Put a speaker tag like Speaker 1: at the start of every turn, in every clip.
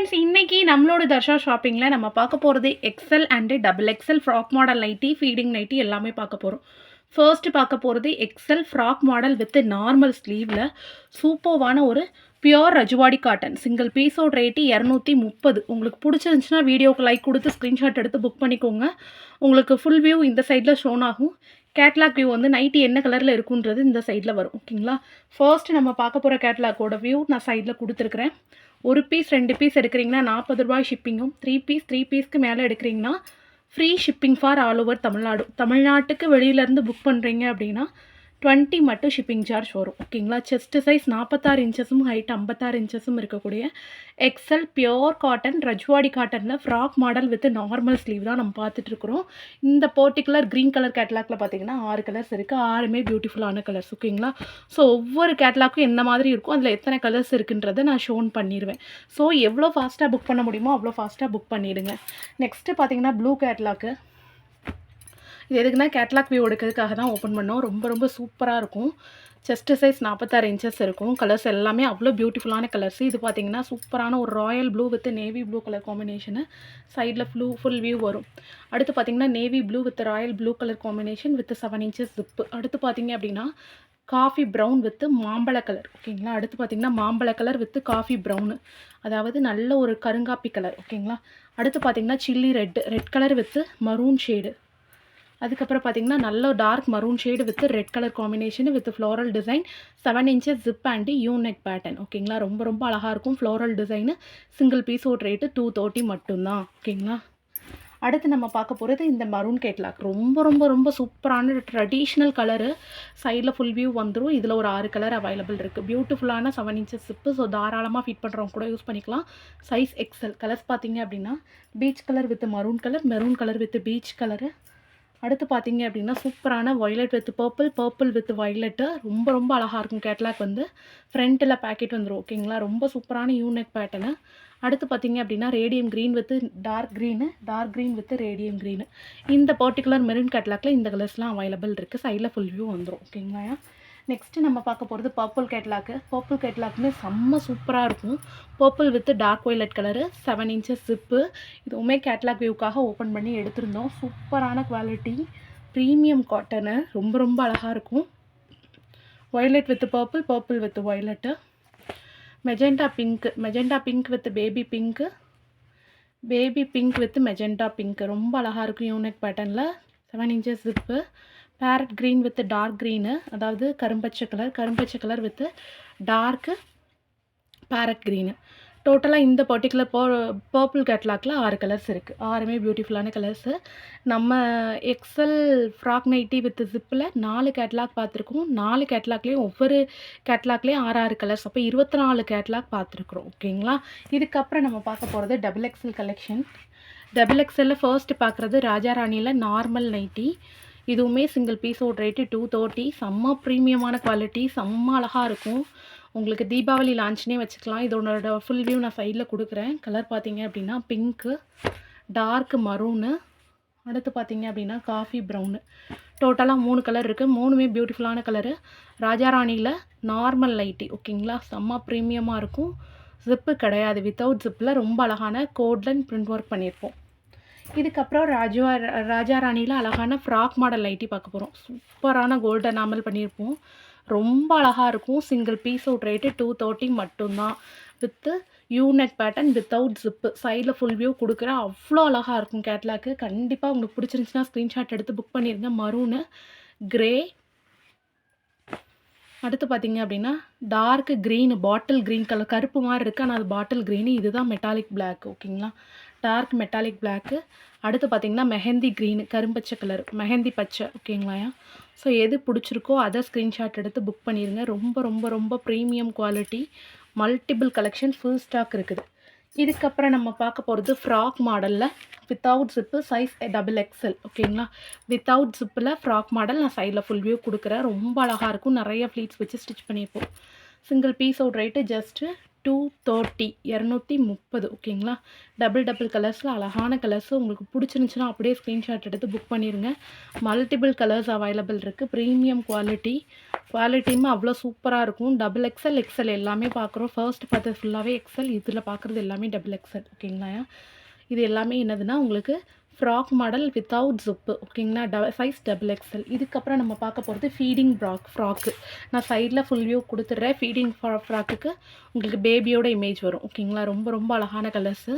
Speaker 1: Friends இன்னைக்கு நம்மளோட தர்ஷா ஷாப்பிங்கில் நம்ம பார்க்க போகிறது XL and double XL frock model nighty feeding nighty எல்லாமே பார்க்க போகிறோம் ஃபர்ஸ்ட்டு பார்க்க போகிறது XL frock model with normal ஸ்லீவில் சூப்பர்வான ஒரு பியோர் ரஜுவாடி காட்டன் சிங்கிள் பீஸோட ரேட்டு இரநூத்தி முப்பது. உங்களுக்கு பிடிச்சிருந்துச்சுன்னா வீடியோக்கு லைக் கொடுத்து ஸ்க்ரீன்ஷாட் எடுத்து புக் பண்ணிக்கோங்க. உங்களுக்கு ஃபுல் வியூ இந்த சைடில் ஷோன் ஆகும். கேட்லாக் வியூ வந்து நைட்டி என்ன கலரில் இருக்குன்றது இந்த சைடில் வரும் ஓகேங்களா ஃபர்ஸ்ட் நம்ம பார்க்க போகிற கேட்லாக்கோட வியூ நான் சைடில் கொடுத்துருக்குறேன். ஒரு பீஸ் ரெண்டு பீஸ் எடுக்கிறீங்கன்னா நாற்பது ரூபாய் ஷிப்பிங்கும் த்ரீ பீஸ் த்ரீ பீஸ்க்கு மேலே எடுக்கிறீங்கன்னா free shipping for all over Tamil Nadu. தமிழ்நாட்டுக்கு வெளியிலேருந்து புக் பண்ணுறீங்க அப்படின்னா டுவெண்ட்டி மட்டும் ஷிப்பிங் சார்ஜ் வரும். ஓகேங்களா? செஸ்ட் சைஸ் நாற்பத்தாறு இன்ச்சஸும் ஹைட் ஐம்பத்தாறு இன்ச்சஸும் இருக்கக்கூடிய எக்ஸல் பியோர் காட்டன் ரஜ்வாடி காட்டனில் frock model with normal sleeve தான் நம்ம பார்த்துட்ருக்குறோம் இந்த பர்டிகுலர் க்ரீன் கலர் கேட்லாக்ல பார்த்தீங்கன்னா ஆறு கலர்ஸ் இருக்குது ஆறுமே பியூட்டிஃபுல்லான கலர்ஸ் ஓகேங்களா? ஸோ ஒவ்வொரு கேட்லாக்கும் என்ன மாதிரி இருக்கும் அதில் எத்தனை கலர்ஸ் இருக்குன்றதை நான் ஷோன் பண்ணிடுவேன் ஸோ எவ்வளோ ஃபாஸ்ட்டாக புக் பண்ண முடியுமோ அவ்வளோ ஃபாஸ்ட்டாக புக் பண்ணிவிடுங்க நெக்ஸ்ட்டு பார்த்தீங்கன்னா ப்ளூ கேட்லாக்கு இது எதுக்குன்னா கேட்லாக் வியூ எடுக்கிறதுக்காக தான் ஓப்பன் பண்ணோம். ரொம்ப ரொம்ப சூப்பராக இருக்கும். செஸ்ட் சைஸ் நாற்பத்தாறு இன்ச்சஸ் இருக்கும். கலர்ஸ் எல்லாமே அவ்வளோ பியூட்டிஃபுல்லான கலர்ஸ் இது பார்த்தீங்கன்னா சூப்பரான ஒரு royal blue with navy blue colour combination சைடில் ஃப்ளூ ஃபுல் வியூ வரும். அடுத்து பார்த்தீங்கன்னா navy blue with royal blue colour combination with seven inches zip அடுத்து பார்த்தீங்க அப்படின்னா காஃபி ப்ரௌன் வித்து மாம்பழ கலர் ஓகேங்களா அடுத்து பார்த்தீங்கன்னா மாம்பழ கலர் வித்து காஃபி ப்ரௌனு அதாவது நல்ல ஒரு கருங்காப்பி கலர் ஓகேங்களா அடுத்து பார்த்தீங்கன்னா chilli red red colour with maroon shade அதுக்கப்புறம் பார்த்தீங்கன்னா நல்ல dark maroon shade with red colour combination with floral design seven inches zip and unique pattern ஓகேங்களா ரொம்ப ரொம்ப அழகாக இருக்கும். ஃப்ளோரல் டிசைனு சிங்கிள் பீஸோட ரேட்டு டூ தேர்ட்டி மட்டும்தான். ஓகேங்களா அடுத்து நம்ம பார்க்க போகிறது இந்த மரூன் கேட்லாக் ரொம்ப ரொம்ப ரொம்ப சூப்பரான ட்ரெடிஷ்னல் கலரு சைடில் ஃபுல் வியூ வந்துடும் இதில் ஒரு ஆறு கலர் அவைலபிள் இருக்குது பியூட்டிஃபுல்லான செவன் இன்ச்சஸ் சிப்பு ஸோ தாராளமாக ஃபிட் பண்ணுறவங்க கூட யூஸ் பண்ணிக்கலாம். சைஸ் எக்ஸல் கலர்ஸ் பார்த்தீங்க அப்படின்னா peach colour with maroon colour maroon colour with peach colour அடுத்து பார்த்தீங்க அப்படின்னா சூப்பரான violet with purple purple with violet ரொம்ப ரொம்ப அழகாக இருக்கும் கேட்லாக் வந்து. ஃப்ரண்ட்டில் பேக்கெட் வந்துடும் ஓகேங்களா ரொம்ப சூப்பரான யூனிக் பேட்டர்னு அடுத்து பார்த்தீங்க அப்படின்னா radium green with dark green dark green with radium green இந்த பர்டிகுலர் மெரூன் கேட்லாக்ல இந்த கலர்ஸ்லாம் அவைலபிள் இருக்குது சைடில் ஃபுல் வியூ வந்துடும் ஓகேங்களா நெக்ஸ்ட்டு நம்ம பார்க்க போகிறது பர்பிள் கேட்லாக்கு பர்பிள் கேட்லாக்குமே செம்ம சூப்பராக இருக்கும். Purple with dark violet colour seven inches zip இதுவுமே கேட்லாக் வியூக்காக ஓப்பன் பண்ணி எடுத்திருந்தோம். சூப்பரான குவாலிட்டி ப்ரீமியம் காட்டனு ரொம்ப ரொம்ப அழகாக இருக்கும். Violet with purple purple with violet magenta pink magenta pink with baby pink baby pink with magenta pink ரொம்ப அழகாக இருக்கும் யூனிக் பேட்டர்னில் seven inches zip parrot green with dark green அதாவது கரும்பச்சை colour கரும்பச்சை colour with dark parrot green டோட்டலாக இந்த particular போ purple கேட்லாக்கில் ஆறு கலர்ஸ் இருக்குது ஆறுமே பியூட்டிஃபுல்லான கலர்ஸு நம்ம எக்ஸல் ஃப்ராக் நைட்டி வித் ஜிப்பில் நாலு கேட்லாக் பார்த்துருக்கோம். நாலு கேட்லாக்லேயும் ஒவ்வொரு கேட்லாக்லேயும் ஆறு ஆறு கலர்ஸ் அப்போ இருபத்தி நாலு கேட்லாக் பார்த்துருக்குறோம். ஓகேங்களா இதுக்கப்புறம் நம்ம பார்க்க போகிறது டபுள் எக்ஸல் கலெக்ஷன் டபுள் எக்ஸலில் ஃபர்ஸ்ட் பார்க்குறது ராஜா ராணியில் நார்மல் நைட்டி இதுவுமே சிங்கிள் பீஸோட ரேட்டு டூ தேர்ட்டி செம்ம ப்ரீமியமான குவாலிட்டி செம்ம அழகாக இருக்கும். உங்களுக்கு தீபாவளி லான்ச்னே வச்சுக்கலாம். இதோட ஃபுல் வியூ நான் சைடில் கொடுக்குறேன். கலர் பார்த்தீங்க அப்படின்னா பிங்க்கு டார்க் மரூனு அடுத்து பார்த்தீங்க அப்படின்னா காஃபி ப்ரௌனு டோட்டலாக மூணு கலர் இருக்குது மூணுமே பியூட்டிஃபுல்லான கலரு ராஜாராணியில் நார்மல் லைட்டி ஓகேங்களா செம்ம ப்ரீமியமாக இருக்கும். ஜிப்பு கிடையாது. வித்தவுட் ஜிப்பில் ரொம்ப அழகான கோட்லன் பிரிண்ட் ஒர்க் பண்ணியிருப்போம். இதுக்கப்புறம் ராஜா ராஜா ராணியில் அழகான ஃப்ராக் மாடல் லைட்டி பார்க்க போகிறோம் சூப்பரான கோல்டன் நாமல் பண்ணியிருப்போம். ரொம்ப அழகாக இருக்கும். Single piece out rate two thirty மட்டும்தான். வித்து யூனெட் பேட்டர்ன் வித்தவுட் ஜிப்பு சைடில் ஃபுல் வியூ கொடுக்குற அவ்வளோ அழகாக இருக்கும் கேட்லாக்கு கண்டிப்பாக உங்களுக்கு பிடிச்சிருந்துச்சின்னா ஸ்க்ரீன்ஷாட் எடுத்து புக் பண்ணியிருந்தேன் மரூனு க்ரே அடுத்து பார்த்தீங்க அப்படின்னா dark green bottle green colour கருப்பு மாதிரி இருக்குது ஆனால் அது பாட்டில் க்ரீனு இதுதான் மெட்டாலிக் பிளாக் ஓகேங்களா டார்க் மெட்டாலிக் பிளாக்கு. அடுத்து பார்த்திங்கன்னா மெஹந்தி க்ரீனு கரும்பச்சை கலர் மெஹந்தி பச்சை ஓகேங்களாயா ஸோ எது பிடிச்சிருக்கோ அதை ஸ்க்ரீன்ஷாட் எடுத்து புக் பண்ணிடுங்க ரொம்ப ரொம்ப ரொம்ப premium quality multiple collection full stock இருக்குது. இதுக்கப்புறம் நம்ம பார்க்க போகிறது ஃப்ராக் மாடலில் without zip size double XL ஓகேங்களா? வித்தவுட் ஜிப்பில் ஃப்ராக் மாடல் நான் சைடில் ஃபுல் வியூ கொடுக்குறேன். ரொம்ப அழகாக இருக்கும். நிறைய ஃப்ளீட்ஸ் வச்சு ஸ்டிச் பண்ணியிருப்போம். சிங்கிள் பீஸோட ரேட்டு ஜஸ்ட்டு டூ தேர்ட்டி இரநூத்தி முப்பது ஓகேங்களா டபுள் டபுள் கலர்ஸில் அழகான கலர்ஸ் உங்களுக்கு பிடிச்சிருந்துச்சுன்னா அப்படியே ஸ்க்ரீன்ஷாட் எடுத்து புக் பண்ணிடுங்க மல்டிபிள் கலர்ஸ் அவைலபிள் இருக்குது ப்ரீமியம் குவாலிட்டி குவாலிட்டியுமே அவ்வளோ சூப்பராக இருக்கும். டபுள் எக்ஸல் எக்ஸல் எல்லாமே பார்க்குறோம். ஃபர்ஸ்ட் பார்த்தது ஃபுல்லாகவே எக்ஸல் இதில் பார்க்குறது எல்லாமே டபுள் எக்ஸல் ஓகேங்களா இது எல்லாமே என்னதுன்னா உங்களுக்கு ஃப்ராக் மாடல் வித்தவுட் ஜிப்பு ஓகேங்களா ட சைஸ் டபுள் எக்ஸல் இதுக்கப்புறம் நம்ம பார்க்க போகிறது ஃபீடிங் ஃப்ராக் ஃப்ராக்கு நான் சைடில் ஃபுல் வியூ கொடுத்துட்றேன். ஃபீடிங் ஃப்ரா ஃப்ராக்குக்கு உங்களுக்கு பேபியோட இமேஜ் வரும் ஓகேங்களா ரொம்ப ரொம்ப அழகான கலர்ஸு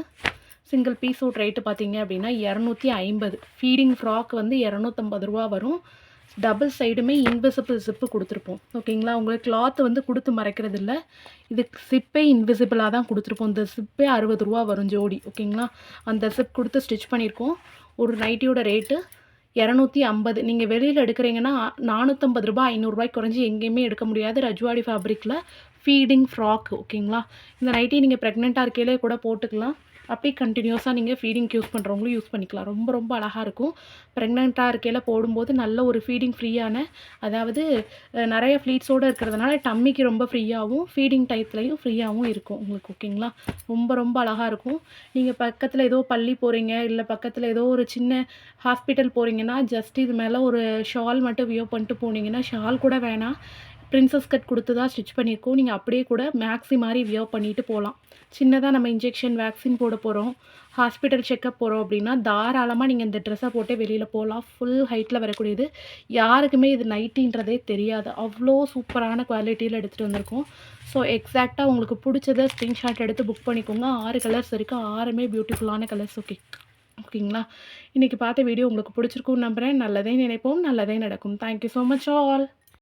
Speaker 1: சிங்கிள் பீஸோட ரேட்டு பார்த்தீங்க அப்படின்னா இரநூத்தி ஐம்பது. ஃபீடிங் ஃப்ராக் வந்து இரநூத்தம்பது ரூபா வரும். டபுள் சைடுமே இன்விசிபிள் ஜிப்பு கொடுத்துருப்போம். ஓகேங்களா? உங்களுக்கு கிளாத் வந்து கொடுத்து மறைக்கிறது இல்லை இது சிப்பே இன்விசிபிளாக தான் கொடுத்துருப்போம். இந்த சிப்பே அறுபது ரூபா வரும் ஜோடி. ஓகேங்களா? அந்த சிப் கொடுத்து ஸ்டிச் பண்ணியிருக்கோம். ஒரு நைட்டியோட ரேட்டு இரநூத்தி ஐம்பது. நீங்கள் வெளியில் எடுக்கிறீங்கன்னா நானூற்றம்பது ரூபாய் ஐநூறுரூவாய்க்கு குறைஞ்சி எங்கேயுமே எடுக்க முடியாது. ரஜ்வாடி ஃபேப்ரிக்கில் ஃபீடிங் ஃப்ராக் ஓகேங்களா? இந்த நைட்டி நீங்கள் ப்ரெக்னெண்ட்டாக இருக்கையிலே கூட போட்டுக்கலாம். அப்படியே கண்டினியூஸாக நீங்கள் ஃபீடிங் யூஸ் பண்ணுறவங்களும் யூஸ் பண்ணிக்கலாம். ரொம்ப ரொம்ப அழகாக இருக்கும். ப்ரெக்னெண்ட்டாக இருக்கையில் போடும்போது நல்ல ஒரு ஃபீடிங் ஃப்ரீயான அதாவது நிறைய ஃப்ளீட்ஸோடு இருக்கிறதுனால டம்மிக்கு ரொம்ப ஃப்ரீயாகவும் ஃபீடிங் டயத்துலையும் ஃப்ரீயாகவும் இருக்கும். உங்களுக்கு ஓகேங்களா ரொம்ப ரொம்ப அழகாக இருக்கும். நீங்கள் பக்கத்தில் ஏதோ பள்ளி போகிறீங்க இல்லை பக்கத்தில் ஏதோ ஒரு சின்ன ஹாஸ்பிட்டல் போகிறீங்கன்னா ஜஸ்ட் இது மேலே ஒரு ஷால் மட்டும் வியோ பண்ணிட்டு போனீங்கன்னா ஷால் கூட வேணாம். பிரின்சஸ் கட் கொடுத்து தான் ஸ்டிச் பண்ணியிருக்கோம். நீங்கள் அப்படியே கூட மேக்ஸி மாதிரி வியோ பண்ணிட்டு போகலாம் சின்னதாக நம்ம இன்ஜெக்ஷன் வேக்சின் போட போகிறோம் ஹாஸ்பிட்டல் செக்கப் போகிறோம் அப்படின்னா தாராளமாக நீங்கள் இந்த ட்ரெஸ்ஸை போட்டே வெளியில் போகலாம் ஃபுல் ஹைட்டில் வரக்கூடியது. யாருக்குமே இது நைட்டின்றதே தெரியாது. அவ்வளோ சூப்பரான குவாலிட்டியில் எடுத்துகிட்டு வந்திருக்கோம். ஸோ எக்ஸாக்டாக உங்களுக்கு பிடிச்சத ஸ்க்ரீன்ஷாட் எடுத்து புக் பண்ணிக்கோங்க. ஆறு கலர்ஸ் இருக்குது ஆறுமே பியூட்டிஃபுல்லான கலர்ஸ் ஓகே ஓகேங்களா இன்றைக்கி பார்த்த வீடியோ உங்களுக்கு பிடிச்சிருக்கும்னு நம்புகிறேன் நல்லதே நினைப்போம். நல்லதே நடக்கும். Thank you so much all